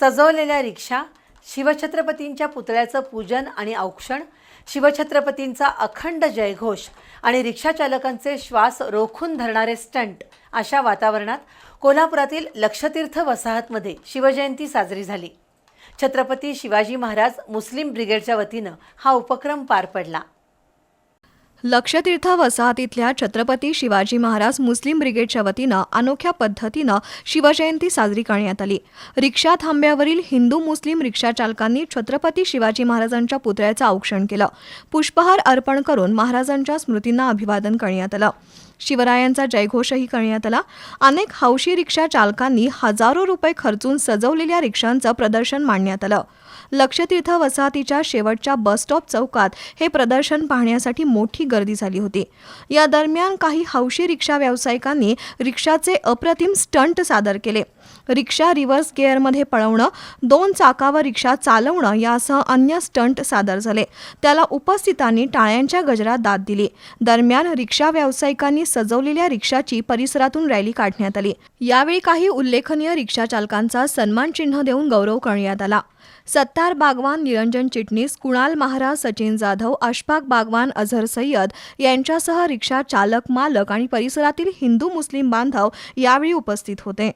सजवलेल्या रिक्षा शिवछत्रपतींच्या पुतळ्याचं पूजन आणि औक्षण शिवछत्रपतींचा अखंड जयघोष आणि रिक्षाचालकांचे श्वास रोखून धरणारे स्टंट अशा वातावरणात कोल्हापुरातील लक्षतीर्थ वसाहतमध्ये शिवजयंती साजरी झाली. छत्रपती शिवाजी महाराज मुस्लिम ब्रिगेडच्या वतीनं हा उपक्रम पार पडला. लक्षतीर्थ वसाहतीतल्या छत्रपती शिवाजी महाराज मुस्लिम ब्रिगेडच्या वतीनं अनोख्या पद्धतीनं शिवजयंती साजरी करण्यात आली. रिक्षा थांब्यावरील हिंदू मुस्लिम रिक्षाचालकांनी छत्रपती शिवाजी महाराजांच्या पुतळ्याचं औक्षण केलं. पुष्पहार अर्पण करून महाराजांच्या स्मृतींना अभिवादन करण्यात आलं. शिवरायांचा जयघोषही करण्यात आला. अनेक हौशी रिक्षा चालकांनी हजारो रुपये खर्चून सजवलेल्या रिक्षांचं प्रदर्शन मांडण्यात आलं. लक्षतीर्थ वसाहतीच्या शेवटच्या बसस्टॉप चौकात हे प्रदर्शन पाहण्यासाठी मोठी गर्दी झाली होती. या दरम्यान काही हौशी रिक्षा व्यावसायिकांनी रिक्षाचे अप्रतिम स्टंट सादर केले. रिक्षा रिव्हर्स गिअरमध्ये पळवणं दोन चाकावर रिक्षा चालवणं यासह अन्य स्टंट सादर झाले. त्याला उपस्थितांनी टाळ्यांच्या गजरात दाद दिली. दरम्यान रिक्षा व्यावसायिकांनी सजवलेल्या रिक्षाची परिसरातून रॅली काढण्यात आली. यावेळी काही उल्लेखनीय रिक्षा चालकांचा सन्मान चिन्ह देऊन गौरव करण्यात आला. सत्तार बागवान निरंजन चिटणीस कुणाल महाराज सचिन जाधव अशफाक बागवान अझर सय्यद यांच्यासह रिक्षा चालक मालक आणि परिसरातील हिंदू मुस्लिम बांधव यावेळी उपस्थित होते.